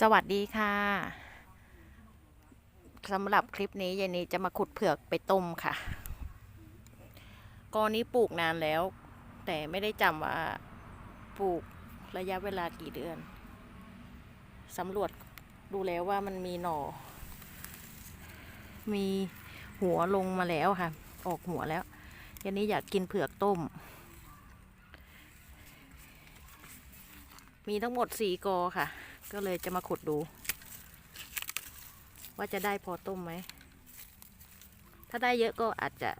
สวัสดีค่ะสำหรับคลิปนี้ยายนีจะมาขุดเผือกไปต้มค่ะกอนี้ปลูกนานแล้ว แต่ไม่ได้จำว่าปลูกระยะเวลากี่เดือนสำรวจดูแล้วว่ามันมีหน่อ มีหัวลงมาแล้วค่ะ ออกหัวแล้วยายนี้อยากกินเผือกต้ม มีทั้งหมดสี่กอค่ะ ก็เลยจะมาขุดดู ว่าจะได้พอต้มไหม ถ้าได้เยอะก็อาจจะ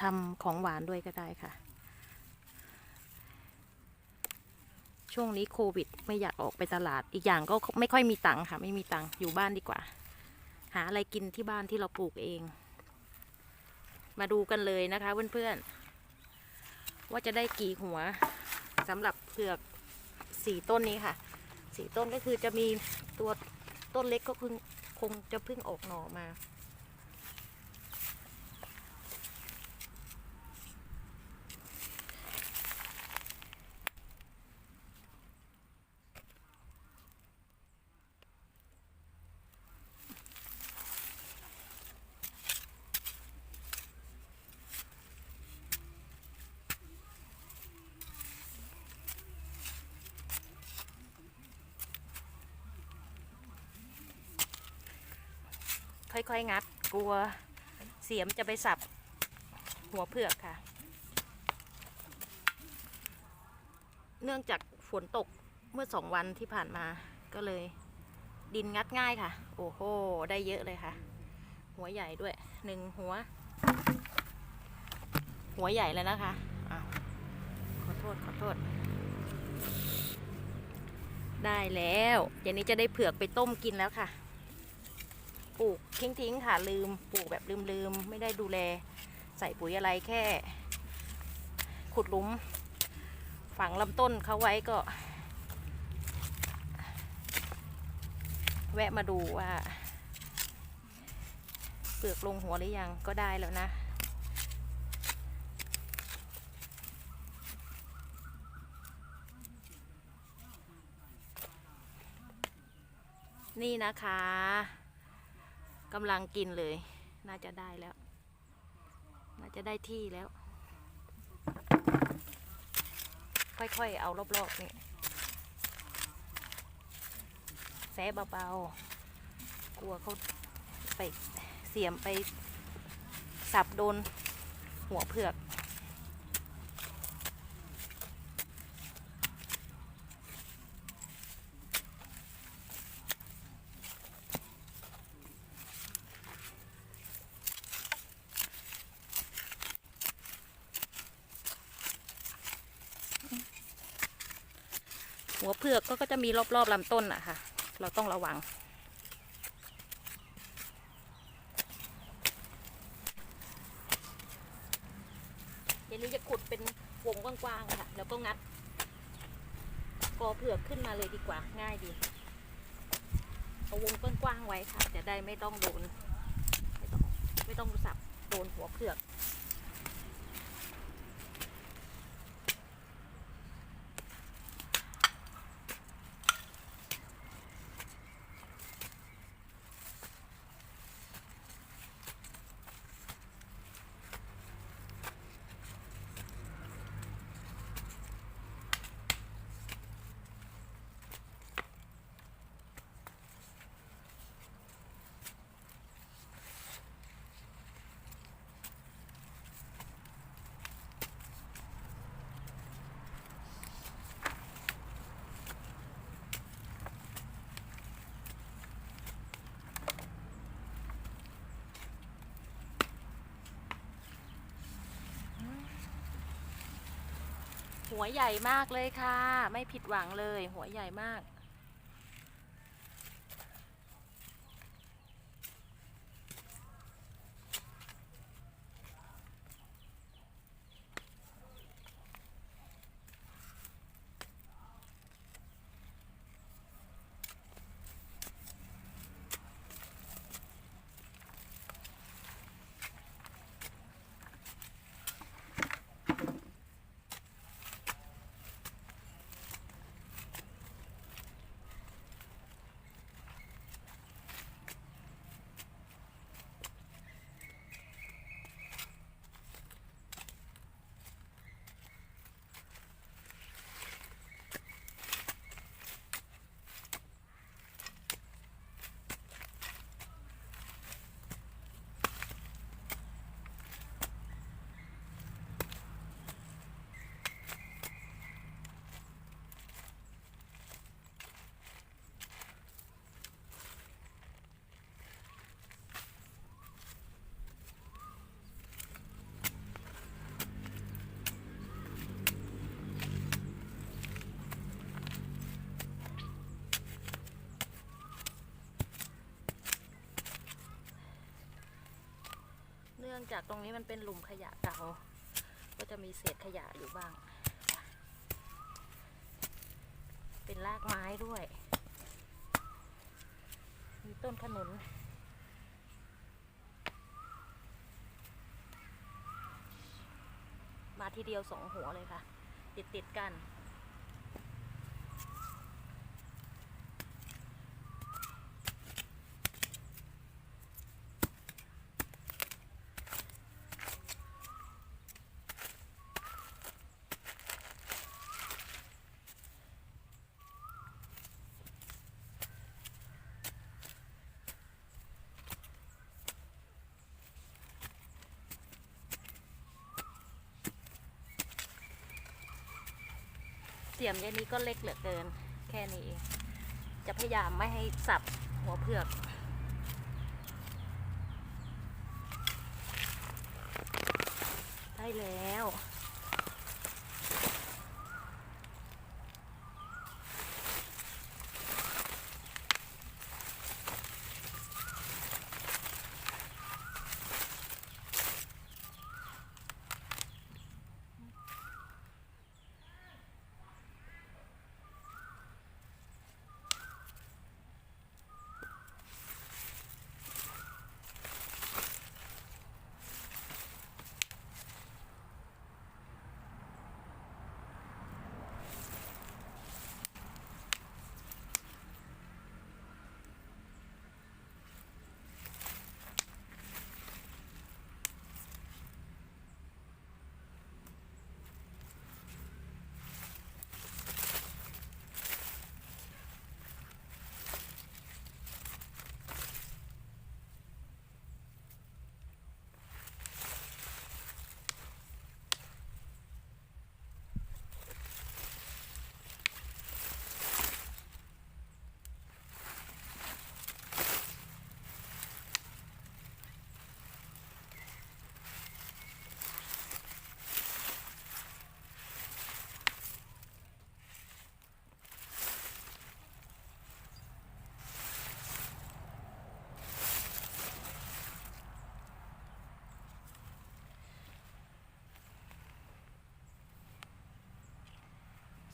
ทำของหวานด้วยก็ได้ค่ะ ช่วงนี้โควิด ไม่อยากออกไปตลาด อีกอย่างก็ไม่ค่อยมีตังค์ค่ะ ไม่มีตังค์อยู่บ้านดีกว่า หาอะไรกินที่บ้านที่เราปลูกเอง มาดูกันเลยนะคะเพื่อนๆว่าจะได้กี่หัวสำหรับเผือก สี่ต้นนี้ค่ะสี่ต้นก็คือจะมีตัวต้นเล็กก็คงจะเพิ่งออกหน่อมา ค่อยงัด กลัวเสียมจะไปสับหัวเผือกค่ะ เนื่องจากฝนตกเมื่อสองวันที่ผ่านมาก็เลย ดินงัดง่ายค่ะ โอ้โห ได้เยอะเลยค่ะ หัวใหญ่ด้วยหนึ่งหัว หัวใหญ่เลยนะคะอ้าวขอโทษขอโทษ ได้แล้วเดี๋ยวนี้จะได้เผือกไปต้มกินแล้วค่ะ ปลูกทิ้งทิ้งๆค่ะลืมปลูกแบบลืมๆไม่ได้ดูแล ใส่ปุ๋ยอะไรแค่ ขุดหลุม ฝังลำต้นเขาไว้ก็ แวะมาดูว่า เปลือกลงหัวหรือยังก็ได้แล้วนะนี่นะคะ กำลังกินเลย น่าจะได้แล้ว น่าจะได้ที่แล้ว ค่อยๆ เอารอบๆนี่แซะเบาๆ กลัวเขาไปเสียมไปสับโดนหัวเผือก หัวเผือกก็ก็จะมีรอบๆลำต้นอะค่ะ เราต้องระวัง เดี๋ยวนี้จะขุดเป็นวงกว้างๆค่ะ แล้วก็งัด กอเผือกขึ้นมาเลยดีกว่า ง่ายดี เอาวงกว้างๆไว้ค่ะ จะได้ไม่ต้องโดน ไม่ต้องไม่ต้องสับโดนหัวเผือก หัวใหญ่มากเลยค่ะ ไม่ผิดหวังเลย หัวใหญ่มากื่องจากตรงนี้มันเป็นหลุมขยะเก่า ก็จะมีเศษขยะอยู่บ้าง เป็นรากไม้ด้วย มีต้นขนุนมาทีเดียวสองหัวเลยค่ะ ติดติดกัน สียมยายนี้ก็เล็กเหลือเกิน แค่นี้เองจะพยายามไม่ให้สับหัวเผือก ได้แล้ว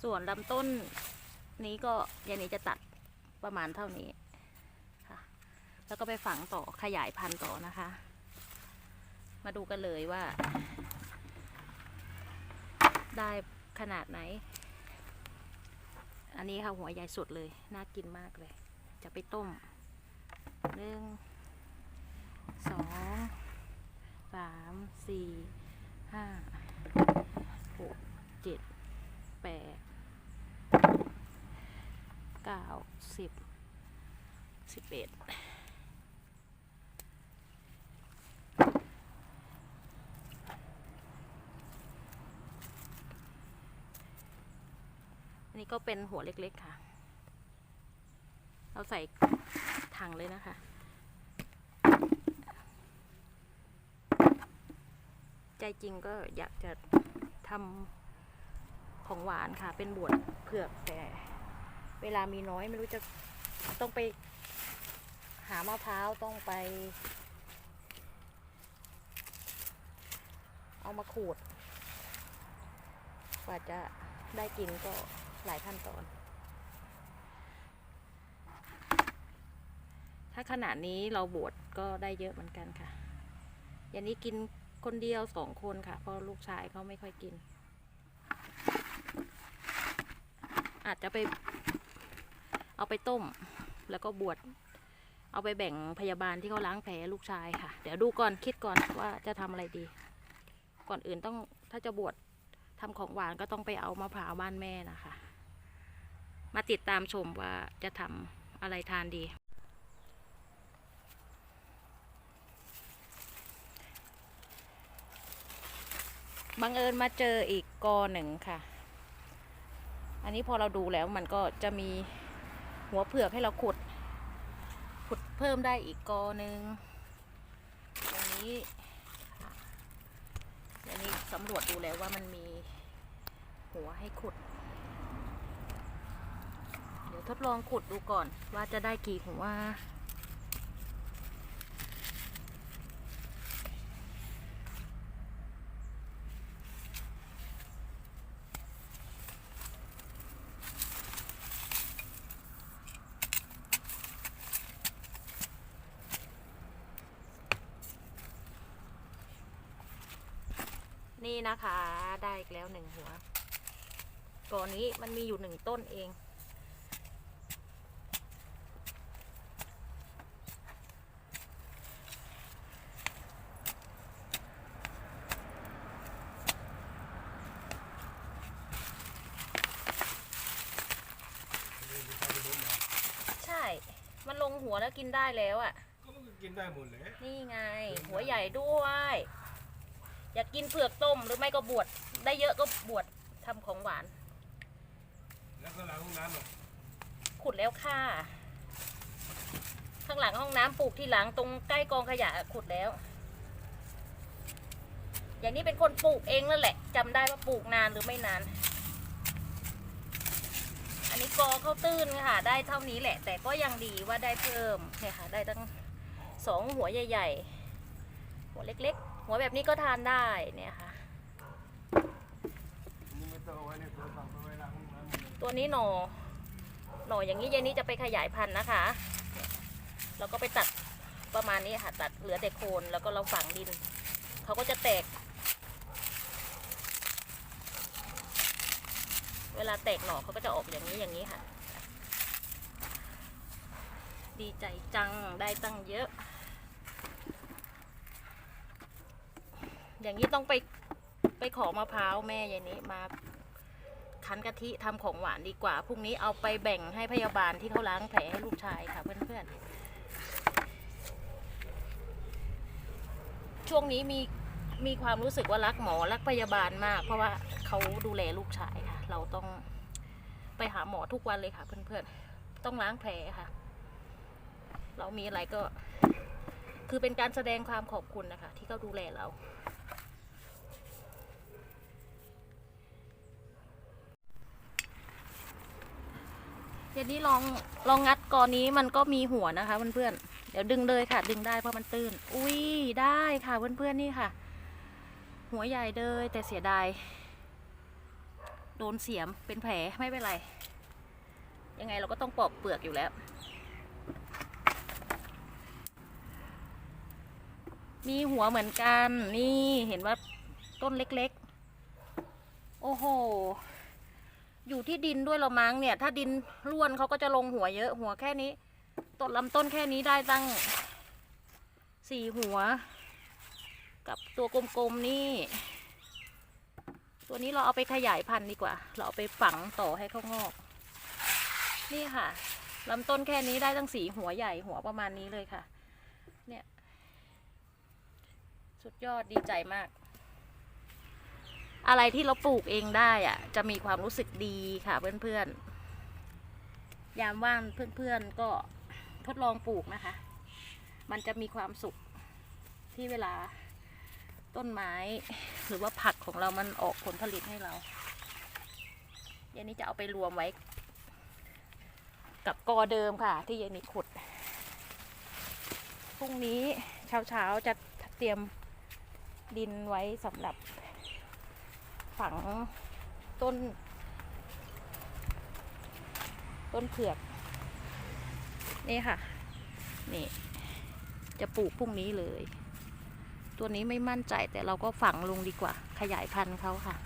ส่วนลำต้นนี้ก็ยายนี้จะตัดประมาณเท่านี้ค่ะ แล้วก็ไปฝังต่อขยายพันธุ์ต่อนะคะ มาดูกันเลยว่า ได้ขนาดไหน อันนี้ค่ะหัวใหญ่สุดเลย น่ากินมากเลย จะไปต้มหนึ่งสองสามสี่ห้าหกเจ็ด แปดเก้า สิบสิบเอ็ดอันนี้ก็เป็นหัวเล็กๆค่ะ เราใส่ถังเลยนะคะ ใจจริงก็อยากจะทำของหวานค่ะ เป็นบวชเผือกแต่ เวลามีน้อยไม่รู้จะต้องไปหามะพร้าวต้องไป เอามาขูด กว่าจะได้กินก็หลายขั้นตอน ถ้าขนาดนี้เราบวชก็ได้เยอะเหมือนกันค่ะ อย่างนี้กินคนเดียวสองคนค่ะ เพราะลูกชายเขาไม่ค่อยกิน อาจจะไป เอาไปต้ม แล้วก็บวชเอาไปแบ่งพยาบาลที่เขาล้างแผลลูกชายค่ะ เดี๋ยวดูก่อนคิดก่อนว่าจะทำอะไรดี ก่อนอื่นต้องถ้าจะบวชทำของหวานก็ต้องไปเอามะพร้าวบ้านแม่นะคะ มาติดตามชมว่าจะทำอะไรทานดี บังเอิญมาเจออีกกอหนึ่งค่ะ อันนี้พอเราดูแล้วมันก็จะมี หัวเผือกให้เราขุด ขุดเพิ่มได้อีกกอหนึ่งตรงนี้อันนี้สำรวจดูแล้วว่ามันมีหัวให้ขุด เดี๋ยวทดลองขุดดูก่อนว่าจะได้กี่หัว นะคะ ได้อีกแล้วหนึ่งหัวก่อนนี้มันมีอยู่หนึ่งต้นเอง ใช่ มันลงหัวแล้วกินได้แล้วอะ่ะ ก็มันก็กินได้หมดเลยนี่ไง หัวใหญ่ด้วย อยากกินเผือกต้มหรือไม่ก็บวชได้เยอะก็บวชทำของหวาน แล้วก็ล้างห้องน้ำอะขุดแล้วค่ะ ข้างหลังห้องน้ำปลูกที่หลังตรงใกล้กองขยะขุดแล้ว อย่างนี้เป็นคนปลูกเองนั่นแหละจำได้ว่าปลูกนานหรือไม่นาน อันนี้กอเข้าตื้นค่ะ ได้เท่านี้แหละ แต่ก็ยังดีว่าได้เพิ่มเนี่ยค่ะ ได้ตั้งสองหัวใหญ่ๆ หัวเล็กๆ หัวแบบนี้ก็ทานได้เนี่ยค่ะ ตัวนี้หนอหน่ออย่างนี้เย็นนี้จะไปขยายพันธุ์นะคะ แล้วก็ไปตัดประมาณนี้ค่ะ ตัดเหลือแต่โคนแล้วก็เราฝังดิน เขาก็จะแตก เวลาแตกหน่อเขาก็จะออกอย่างนี้อย่างนี้ค่ะ ดีใจจังได้ตั้งเยอะ อย่างนี้ต้องไปไปขอมะพร้าวแม่ยายนี้มาคั้นกะทิทำของหวานดีกว่าพรุ่งนี้เอาไปแบ่งให้พยาบาลที่เขาล้างแผลให้ลูกชายค่ะเพื่อนๆ ช่วงนี้มีมีความรู้สึกว่ารักหมอรักพยาบาลมาก เพราะว่าเขาดูแลลูกชายค่ะ เราต้องไปหาหมอทุกวันเลยค่ะ เพื่อนๆ ต้องล้างแผลค่ะ เรามีอะไรก็ คือเป็นการแสดงความขอบคุณนะคะ ที่เขาดูแลเรา เดี๋ยนี้ลองลองงัดกอนี้มันก็มีหัวนะคะเพื่อนๆเดี๋ยวดึงเลยค่ะ ดึงได้เพราะมันตื้น อุ้ยได้ค่ะเพื่อนๆนี่ค่ะ หัวใหญ่เลยแต่เสียดายโดนเสียมเป็นแผลไม่เป็นไร ยังไงเราก็ต้องปอกเปลือกอยู่แล้ว มีหัวเหมือนกัน นี่เห็นว่าต้นเล็กๆ โอ้โห อยู่ที่ดินด้วยเรามั้งเนี่ย ถ้าดินร่วนเขาก็จะลงหัวเยอะหัวแค่นี้ต้นลำต้นแค่นี้ได้ตั้งสี่หัว กับตัวกลมๆนี่ ตัวนี้เราเอาไปขยายพันธุ์ดีกว่า เราเอาไปฝังต่อให้เขางอก นี่ค่ะลำต้นแค่นี้ได้ตั้งสี่หัวใหญ่หัวประมาณนี้เลยค่ะ เนี่ย สุดยอดดีใจมาก อะไรที่เราปลูกเองได้อะจะมีความรู้สึกดีค่ะเพื่อนๆ ยามว่างเพื่อนๆก็ทดลองปลูกนะคะ มันจะมีความสุขที่เวลาต้นไม้ หรือว่าผักของเรามันออกผลผลิตให้เราเย็นนี้จะเอาไปรวมไว้ กับกอเดิมค่ะ ที่เย็นนี้ขุดพรุ่งนี้เช้าๆจะเตรียมดินไว้สำหรับ ฝังต้น ต้นเผือก นี่ค่ะ นี่ จะปลูกพรุ่งนี้เลย ตัวนี้ไม่มั่นใจแต่เราก็ฝังลงดีกว่า ขยายพันธุ์เขาค่ะ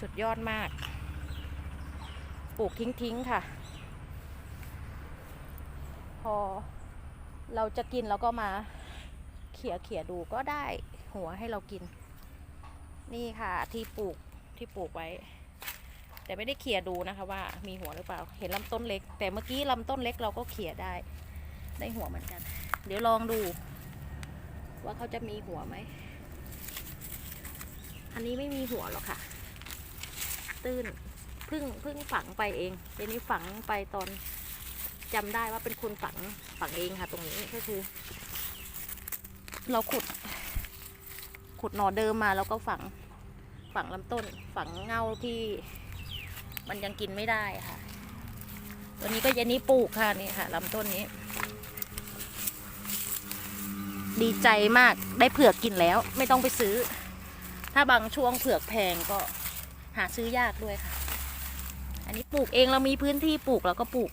สุดยอดมาก ปลูกทิ้งๆค่ะ พอเราจะกินเราก็มาเขี่ยเขี่ยดูก็ได้หัวให้เรากิน นี่ค่ะที่ปลูกที่ปลูกไว้ แต่ไม่ได้เขี่ยดูนะคะว่ามีหัวหรือเปล่า เห็นลำต้นเล็ก แต่เมื่อกี้ลำต้นเล็กเราก็เขี่ยได้ ได้หัวเหมือนกัน เดี๋ยวลองดู ว่าเขาจะมีหัวไหม อันนี้ไม่มีหัวหรอกค่ะ ตื้นเพึ่งเพึ่งฝังไปเองเดี๋ยวนี้ฝังไปตอนจำได้ว่าเป็นคนฝังฝังเองค่ะ ตรงนี้ก็คือ เราขุด ขุดหน่อเดิมมาแล้วก็ฝังฝังลำต้น ฝังเงาที่มันยังกินไม่ได้ค่ะ ตัวนี้ก็ยันนี้ปลูกค่ะนี่ค่ะลำต้นนี้ ดีใจมากได้เผือกกินแล้ว ไม่ต้องไปซื้อ ถ้าบางช่วงเผือกแพงก็หาซื้อยากด้วยค่ะ อันนี้ปลูกเองเรามีพื้นที่ปลูกเราก็ปลูก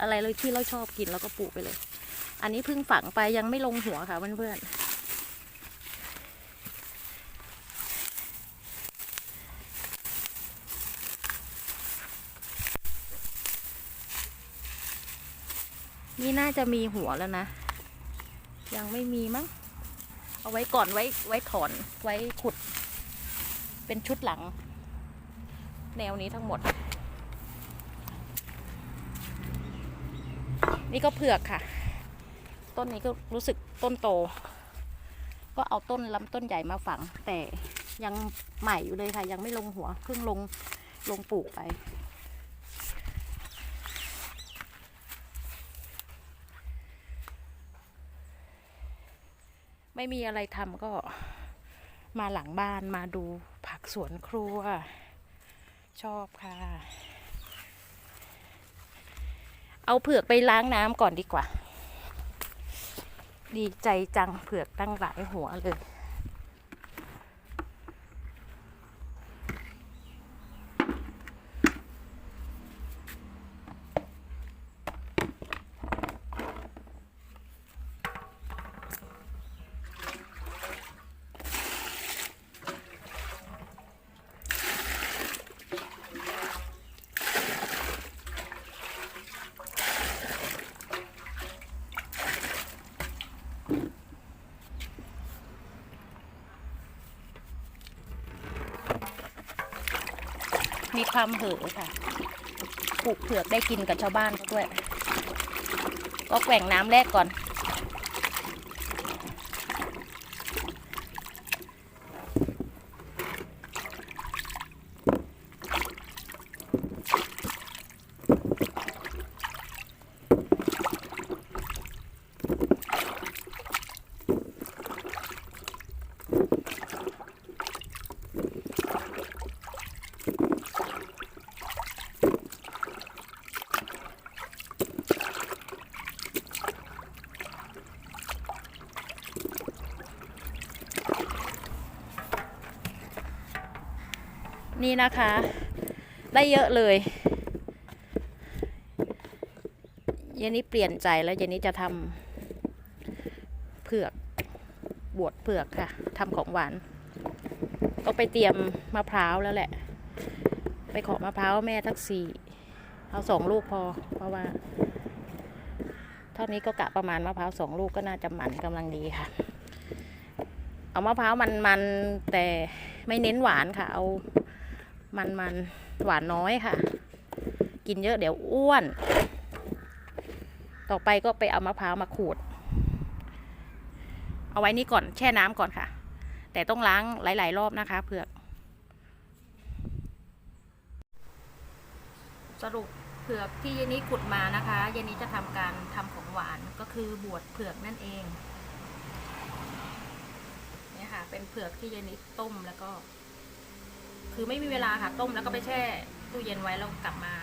อะไรเลยที่เราชอบกินเราก็ปลูกไปเลย อันนี้เพิ่งฝังไปยังไม่ลงหัวค่ะเพื่อนๆ นี่น่าจะมีหัวแล้วนะ ยังไม่มีมั้ง เอาไว้ก่อนไว้ไว้ถอนไว้ขุด เป็นชุดหลัง แนวนี้ทั้งหมด นี่ก็เผือกค่ะ ต้นนี้ก็รู้สึกต้นโต ก็เอาต้นลำต้นใหญ่มาฝัง แต่ยังใหม่อยู่เลยค่ะ ยังไม่ลงหัวเพิ่งลงลงปลูกไป ไม่มีอะไรทำก็มาหลังบ้านมาดูผักสวนครัว ชอบค่ะ เอาเผือกไปล้างน้ำก่อนดีกว่า ดีใจจังเผือกตั้งหลายหัวเลย มี ความเห่อค่ะปลูกเผือกได้กินกับชาวบ้านเขาด้วย ก็แกว่งน้ำแรกก่อน นี่นะคะ ได้เยอะเลยเยนนี้เปลี่ยนใจแล้วเยนนี้จะทำเผือกบวชเผือกค่ะทำของหวานก็ไปเตรียมมะพร้าวแล้วแหละ ไปขอมะพร้าวแม่ทักสี่เอาสองลูกพอ เพราะว่า เท่านี้ก็กะประมาณมะพร้าวสองลูกก็น่าจะหมันกำลังดีค่ะ เอามะพร้าวมันๆแต่ไม่เน้นหวานค่ะ เอา มันมันหวานน้อยค่ะ กินเยอะเดี๋ยวอ้วน ต่อไปก็ไปเอามะพร้าวมาขูด เอาไว้นี่ก่อนแช่น้ำก่อนค่ะ แต่ต้องล้างหลาย ๆ รอบนะคะเผือก สรุปเผือกที่เยนี้ขุดมานะคะเยนี้จะทำการทำของหวานก็คือบวชเผือกนั่นเอง เนี่ยค่ะ เป็นเผือกที่เยนนี้ต้มแล้วก็ คือไม่มีเวลาค่ะต้มแล้วก็ไปแช่ตู้เย็นไว้แล้วกลับมา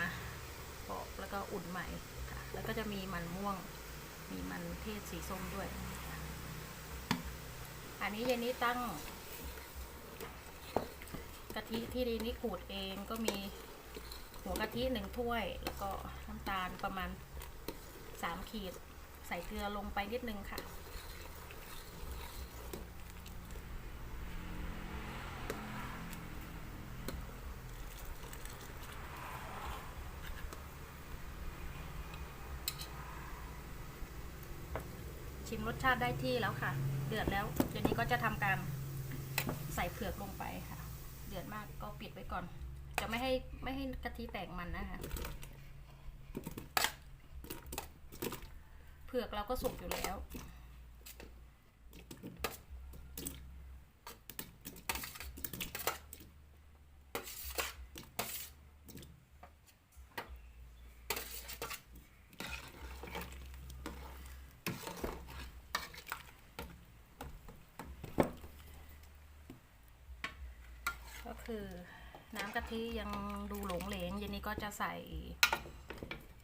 ปอกแล้วก็อุ่นใหม่ค่ะ แล้วก็จะมีมันม่วง มีมันเทศสีส้มด้วย อันนี้เย็นนี้ตั้งกะทิที่ดีนี้ขูดเองก็มีหัวกะทิหนึ่งถ้วย แล้วก็น้ำตาลประมาณสามขีด ใส่เกลือลงไปนิดนึงค่ะ ชิมรสชาติได้ที่แล้วค่ะ เดือดแล้วเดี๋ยวนี้ก็จะทำการใส่เผือกลงไปค่ะ เดือดมากก็ปิดไว้ก่อน จะไม่ให้ไม่ให้กะทิแตกมันนะคะเผือกเราก็สุกอยู่แล้ว ก็คือ น้ำกะทิยังดูหลงเหลงเย็นนี้ก็จะใส่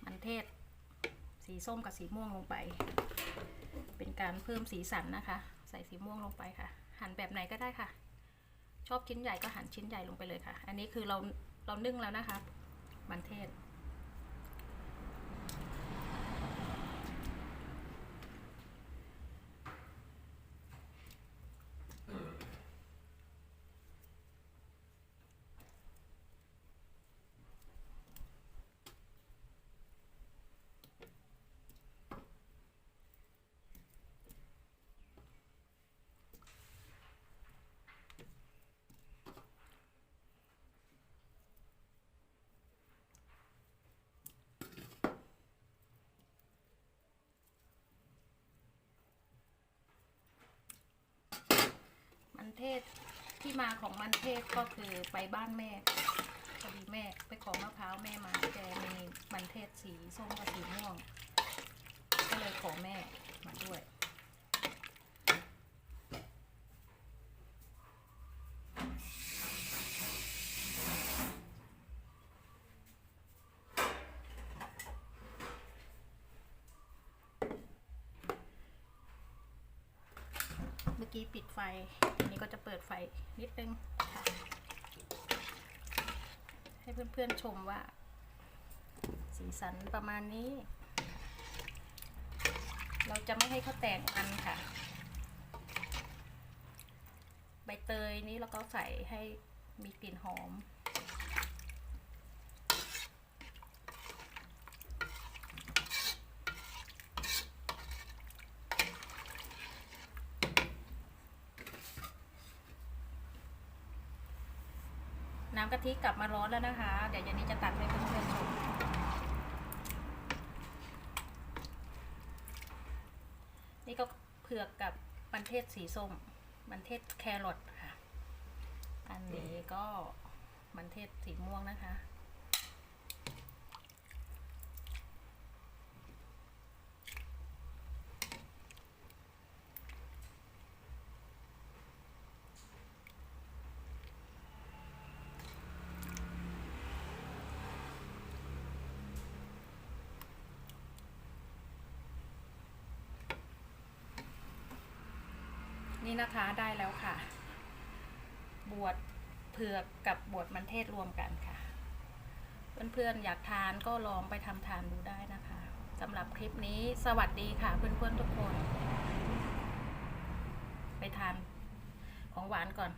มันเทศ สีส้มกับสีม่วงลงไป เป็นการเพิ่มสีสันนะคะ ใส่สีม่วงลงไปค่ะ หั่นแบบไหนก็ได้ค่ะ ชอบชิ้นใหญ่ก็หั่นชิ้นใหญ่ลงไปเลยค่ะ อันนี้คือเราเรานึ่งแล้วนะคะ มันเทศ เทศที่มาของมันเทศก็คือไปบ้านแม่พอดีแม่ไปขอมะพร้าวแม่มาแกมีมันเทศสีส้มกับสีม่วง ก็เลยขอแม่มาด้วย เมื่อกี้ปิด ไฟทีนี้ก็จะเปิดไฟนิดนึงค่ะ ให้เพื่อนๆชมว่า สีสันประมาณนี้ เราจะไม่ให้เขาแตกมันค่ะ ใบเตยนี้เราก็ใส่ให้มีกลิ่นหอม กะทิกลับมาร้อนแล้วนะคะ เดี๋ยวยันนี้จะตัดให้เพื่อนๆชมนี่ก็เผือกกับมันเทศสีส้ม มันเทศแครอทค่ะ อันนี้ก็มันเทศสีม่วงนะคะ นี่นะคะได้แล้วค่ะ บวชเผือกกับบวชมันเทศรวมกันค่ะ เพื่อนๆอยากทานก็ลองไปทำทานดูได้นะคะสำหรับคลิปนี้สวัสดีค่ะเพื่อนๆทุกคน ไปทานของหวานก่อน